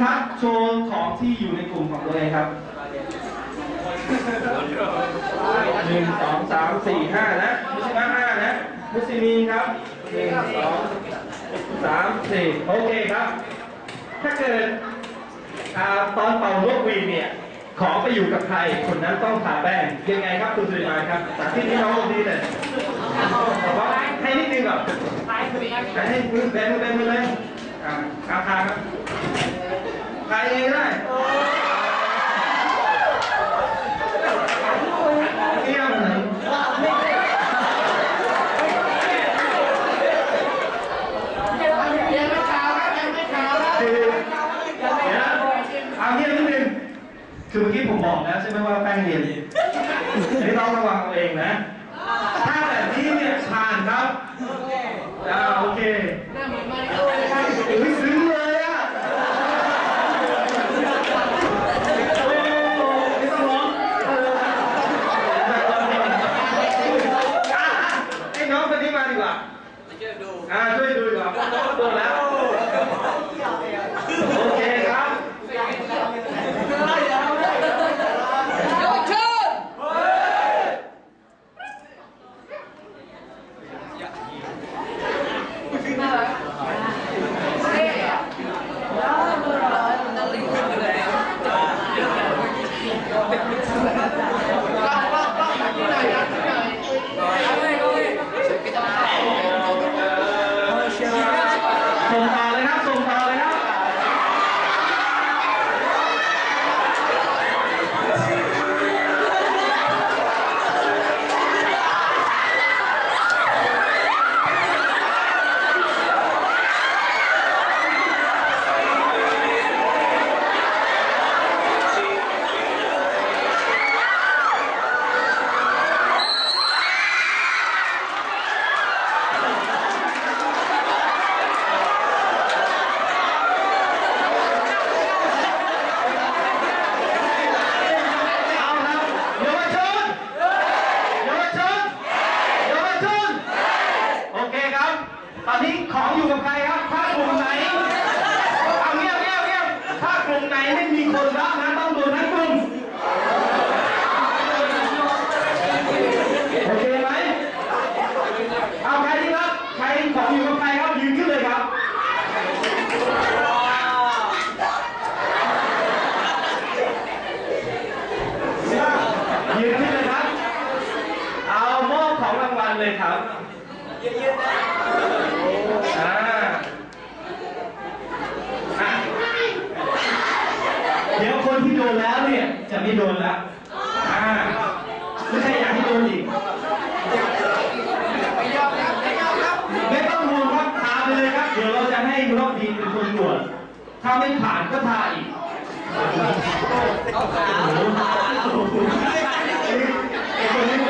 ครับ โชว์ของที่อยู่ในกลุ่มของตัวเองครับหนึ่งสองสามสี่ห้านะมุสลิมห้านะมุสลิมครับหนึ่งสองสามสี่โอเคครับ ถ้าเกิดอ่าตอนเป่านกหวีดเนี่ยของไปอยู่กับใครคนนั้นต้องทาแป้งยังไงครับคุณสุริมานครับสาธิตให้น้องดูดีหน่อยบอกว่าให้นิดนึงก่อนให้มือแบนมือแบนมือเลยอ่าอาคาครับ ใครเองได้เที่ยงหนึ่งคือเดี๋ยวนะเอาเงียบนิดนึงคือเมื่อกี้ผมบอกแล้วใช่ไหมว่าแป้งเรียนอันนี้ต้องระวังเอาเองนะ ถ้าแบบนี้เนี่ยผ่านครับอ่าโอเคอุ้ยซึ้งเลยอะโอ้ไม่ต้องร้องเออแบบเราเนี่ยอะให้น้องคนนี้มาดีกว่า อ่าช่วยดูดีกว่าเพราะน้องโดนแล้ว โอเคครับ ส่งต่อเลยครับ ส่งต่อเลยครับ เอาครับเยาวชนเยาวชนเยาวชนโอเคครับ ตอนนี้ของอยู่กับใครครับ ถ้ากลุ่มไหน เอาเงียบเงียบเงียบถ้ากลุ่มไหนไม่มีคนรับนะต้องโดนทั้งกลุ่ม โอเคไหม เอาใครที่รับ ใครของอยู่กับใครครับยืนขึ้นเลยครับ ยืนขึ้นเลยครับ เอามอบของรางวัลเลยครับ ยืนๆนะอ่าเดี๋ยวคนที่โดนแล้วเนี่ยจะไม่โดนแล้วอ่าไม่ใช่อยากให้โดนอีกไม่ยอมครับไม่ต้องห่วงครับทาไปเลยครับ เดี๋ยวเราจะให้รอบดีเป็นคนตรวจถ้าไม่ผ่านก็ทาอีกไอ้คนนี้ก็อย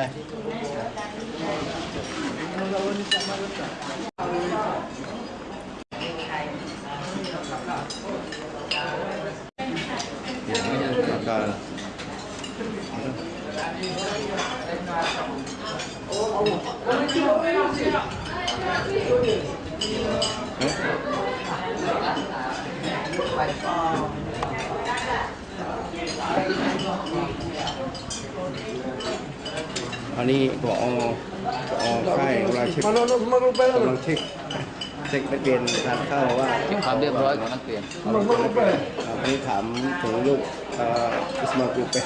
ได้ล อันนี้พอพอค่ายกำลังเช็คกำลังเช็คเช็คนักเรียนทานข้าวว่าเก็บความเรียบร้อยของนักเรียนอันนี้ถามถึงลูกอิสมาอิลเป้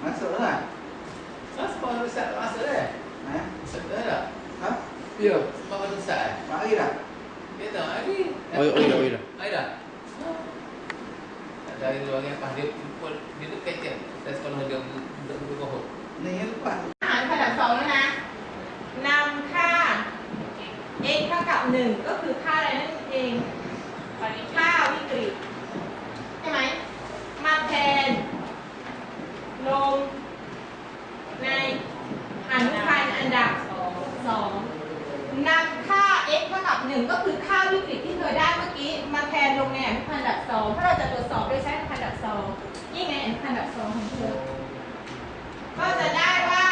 Masuk lah. Masuk Ustaz, masuk dah. Ha? Masuk dah. Ha? Ya. Bawa Ustaz. Hari. โอ้ยโอ้ยโอ้ยนะ Mari dah. Dari luar yang pas dia pun dia tu kecil. Dan sekolah dia untuk berbohong. Ni yang lepas. หารระดับสองแล้วนะนำค่า x เท่ากับหนึ่งก็คือค่าอะไรนั่นเองค่าวิกฤตใช่ไหม มาแทน ลง ในอนุพันธ์อันดับสองนำค่า x เท่ากับหนึ่งก็คือค่าวิกฤตที่เธอได้เมื่อกี้ มาแทนลงในอนุพันธ์อันดับสองเพราะเราจะตรวจสอบโดยใช้อนุพันธ์อันดับสองนี่ไงอนุพันธ์อันดับสองของเธอ ก็จะได้ว่า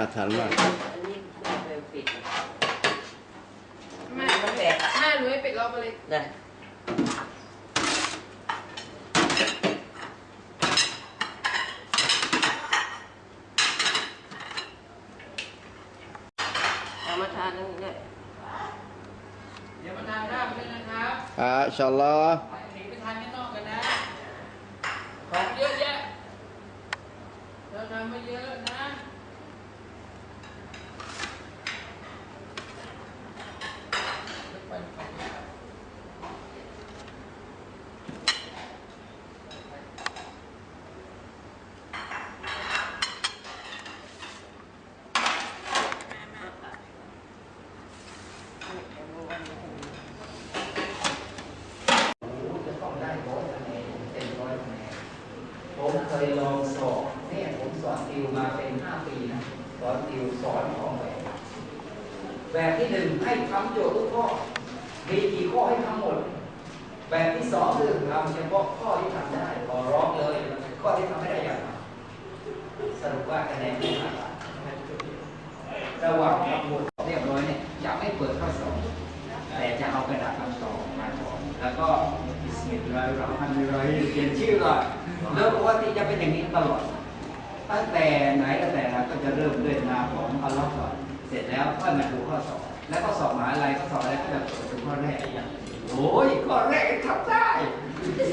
น่าทานมากแม่แม่รู้ให้ปิดรอบไปเลยได้เอามาทานนั่นเนี่ยเดี๋ยวมาทานข้าวกันนะครับอ่าอินชาอัลลอฮ์หนีไปทานข้างนอกกันนะของเยอะแยะเราทำมาเยอะนะต้องได้ร้อยคะแนนเต็มร้อยคะแนนผมเคยลองสอบเนี่ยผมสอนติวมาเป็นห้าปีนะสอนติวสอนของแบบ แบบที่หนึ่งให้ทำโจทย์ทุกข้อ มีกี่ข้อให้ทำหมด แบบที่สองคือทำเฉพาะข้อที่ทำได้ขอร้องเลย ข้อที่ทำไม่ได้อย่างสรุปว่าคะแนนไม่ผ่านระหว่างทำหมดเรียบร้อยเนี่ยจะไม่เปิดข้อสอบ แต่จะเอากระดาษคำตอบมาก่อนแล้วก็บิส รเราะห์มานิรเราะฮีมเขียนชื่อก่อนแล้วปกติจะเป็นอย่างนี้ตลอด ตั้งแต่ไหนก็แต่ละก็จะเริ่มด้วยนามของอัลลอฮ์ก่อนเสร็จแล้วค่อยมาดูข้อสอบ แล้วก็สอบมหาอะไรก็สอบอะไรก็จะเปิดดูข้อแรกโอ้ยข้อแรกทำได้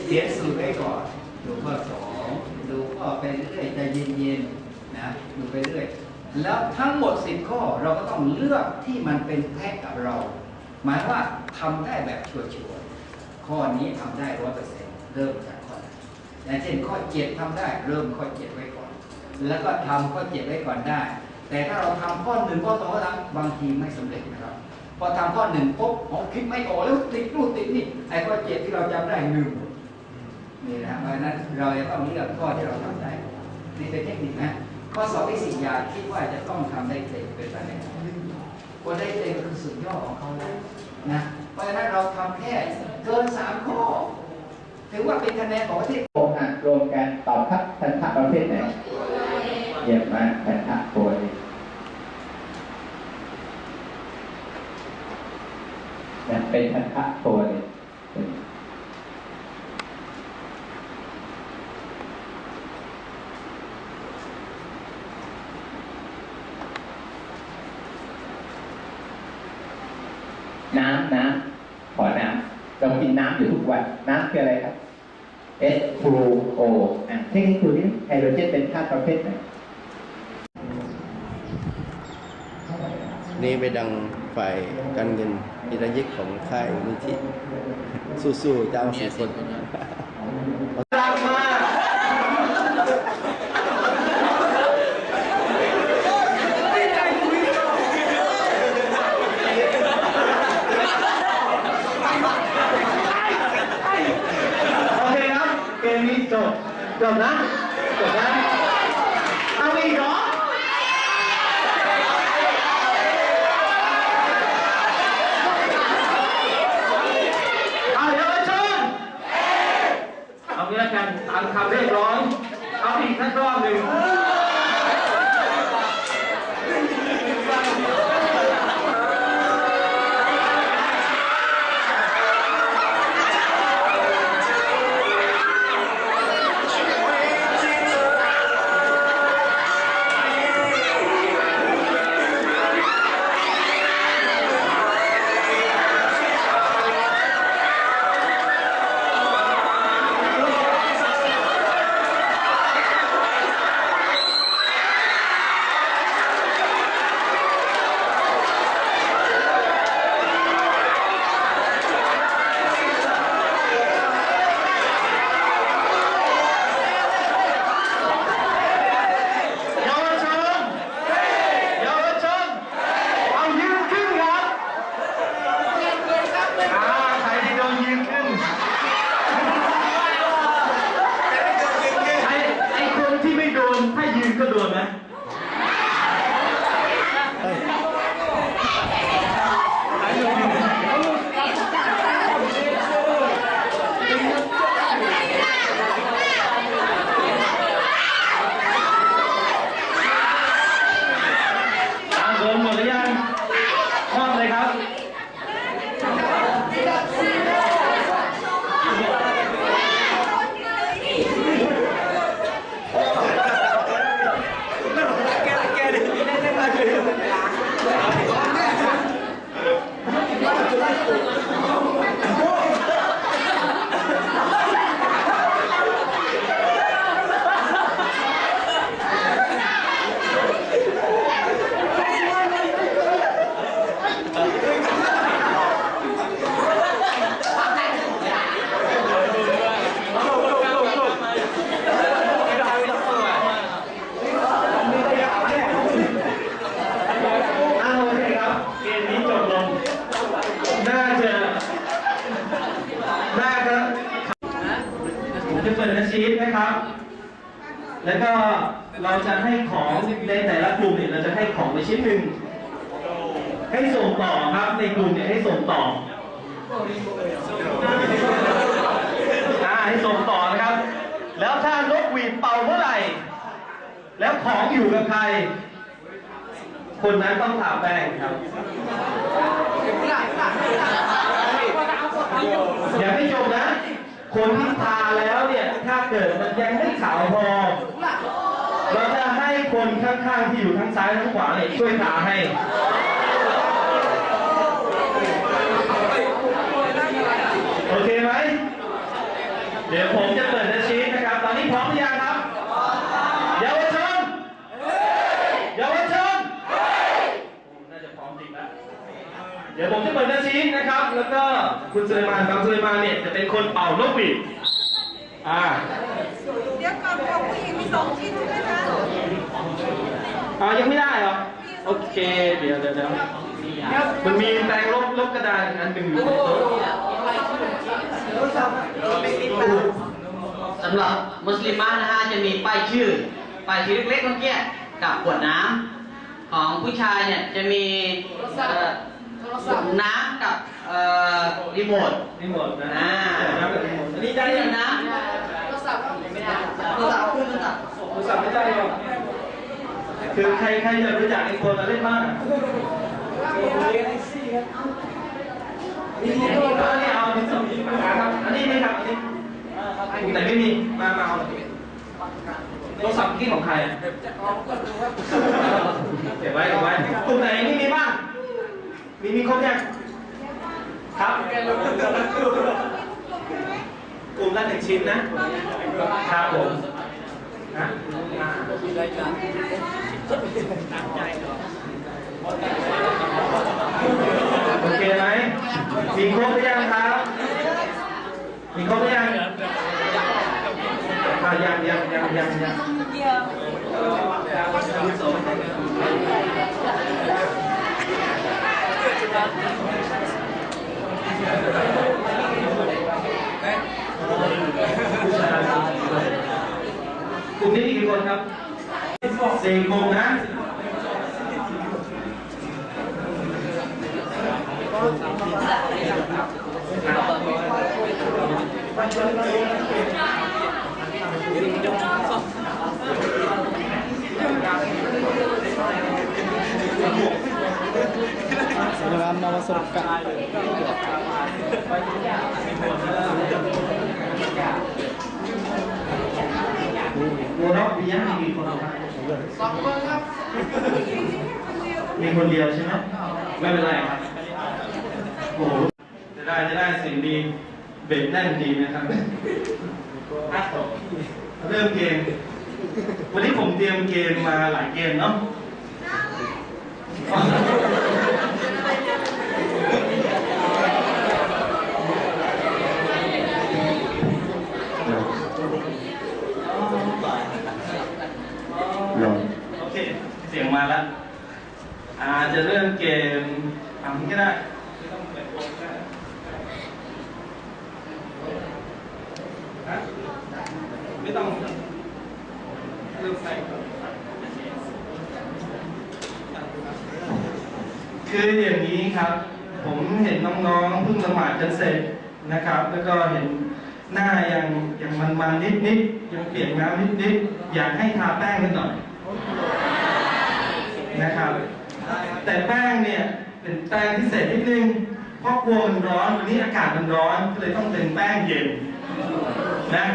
เขียนสูตรไว้ก่อนดูข้อสองดูข้อไปเรื่อยใจเย็นๆนะดูไปเรื่อยแล้วทั้งหมดสิบข้อเราก็ต้องเลือกที่มันเป็นแพ็กกับเรา หมายว่าทำได้แบบชัวร์ๆ ข้อนี้ทำได้ร้อยเปอร์เซ็นต์เริ่มจากข้อนั้นอย่างเช่นข้อเจ็ดทำได้เริ่มข้อเจ็ดไว้ก่อน แล้วก็ทำข้อเจ็ดไว้ก่อนได้ แต่ถ้าเราทำข้อหนึ่งข้อสองข้อสามบางทีไม่สำเร็จนะครับ พอทำข้อหนึ่งปุ๊บอ๋อคิดไม่ออกแล้วติดนู่นติดนี่ไอ้ข้อเจ็ดที่เราจำได้หนึ่งนี่นะเพราะฉะนั้นเราจะต้องเลือกข้อที่เราทำได้นี่เป็นเทคนิคนะข้อสอบที่สี่อย่าคิดว่าจะต้องทำได้เต็มเป็นไปได้คนได้เต็มคือสุดยอดของเขาแล้วนะเพราะฉะนั้นเราทำแค่ เกินสามข้อ ถือว่าเป็นคะแนนของประเทศโรงงานรวมกันตอบครับทันทะประเภทไหนเยี่ยมมากทันทะโวยนะเป็นทันทะโวยน้ำน้ำขอน้ำเรากินน้ำอยู่ทุกวัน น้ำคืออะไรครับ H2O อะเทคนิคดูนี่ไฮโดรเจนเป็นธาตุประเภทไหนนี่ไปดังฝ่ายการเงินอิรยิกของค่ายนิธิสู้ๆเจ้าสี่คน รักมาก โอเคครับ เกมนี้จ บจบนะจบนะเอาอีกเหรอเอาเดี๋ยวมาชนเอางี้ละกันตามคำเรียกร้อง เอาอีกสักรอบหนึ่ง ต่ออ่าให้ส่งต่อนะครับ แล้วถ้านกหวีดเป่าเมื่อไหร่ แล้วของอยู่กับใคร คนนั้นต้องถามแป้งครับ อย่าไม่จบนะ คนที่ทาแล้วเนี่ย ถ้าเกิดมันยังไม่ขาวพอ เราจะให้คนข้างๆที่อยู่ทั้งซ้ายทั้งขวาเนี่ยช่วยทาให้ โอเคไหม เดี๋ยวผมจะเปิดอาชีพนะครับ ตอนนี้พร้อมหรือยังครับ เยาวชนเยาวชนน่าจะพร้อมจริงแล้วเดี๋ยวผมจะเปิดอาชีพนะครับ แล้วก็คุณสุเลมานบางสุเลมานเนี่ยจะเป็นคนเป่านกหวีดอ่า เดี๋ยวก่อนของผู้หญิงมีสองชิ้นใช่ไหมคะอ๋อยังไม่ได้เหรอ โอเค เดี๋ยวเดี๋ยวเดี๋ยวมันมีแปรงลบลบกระดาษอันหนึ่งอยู่ในโต๊ะ สำหรับมุสลิมะนะฮะจะมีป้ายชื่อป้ายชื่อเล็กๆเมื่อกี้กับขวดน้ำของผู้ชายเนี่ยจะมีเอ่อน้ำกับเอ่อรีโมทนี่หมดนะอ่าน้ำกับรีโมทอันนี้ได้ได้ยังน้ำโทรศัพท์ไม่ได้โทรศัพท์ขึ้นโทรศัพท์โทรศัพท์ไม่ได้หรอกคือใครใครจะรู้จักไอโฟนมาเล่นบ้างอะนี่นี่ เอาเนี่ยเอาดินสอมาครับ อันนี้ไม่ครับอันนี้แต่ไม่มี มามาเอาหน่อยโทรศัพท์ที่ของใครอะเก็บไว้เก็บไว้กลุ่มไหนไม่มีบ้าง มีมีครบยังครับกลุ่มละหนึ่งชิ้นนะ ครับผมนะโอ อเคไหมมีครบหรือยังครับมีครบหรือยังอะยังยังยังยังยังกลุ่มนี้มีกี่คนครับสี่กลุ่มนะ selama masyarakat โมน็อกมียังมีกี่คนครับสองคนครับ มีคนเดียวใช่ไหมไม่เป็นไรครับโอ้โห จะได้จะได้สิ่งดีเบ็ดแน่นดีนะครับอะเริ่มเกม วันนี้ผมเตรียมเกมมาหลายเกมเนาะโอเค เสียงมาแล้วอาจะเริ่มเกมทำก็ได้ไม่ต้องเปิดโปรก็ได้ฮะ ไม่ต้องเริ่มใส่คืออย่างนี้ครับ ผมเห็นน้องๆเพิ่งละหมาดกันเสร็จนะครับ แล้วก็เห็นหน้ายังยังมันๆนิดๆยังเปียกน้ำนิดๆอยากให้ทาแป้งกันหน่อยนะครับ แต่แป้งเนี่ยเป็นแป้งพิเศษนิดนึงเพราะกลัวมันร้อนวันนี้อากาศมันร้อนก็เลยต้องเป็นแป้งเย็นนะ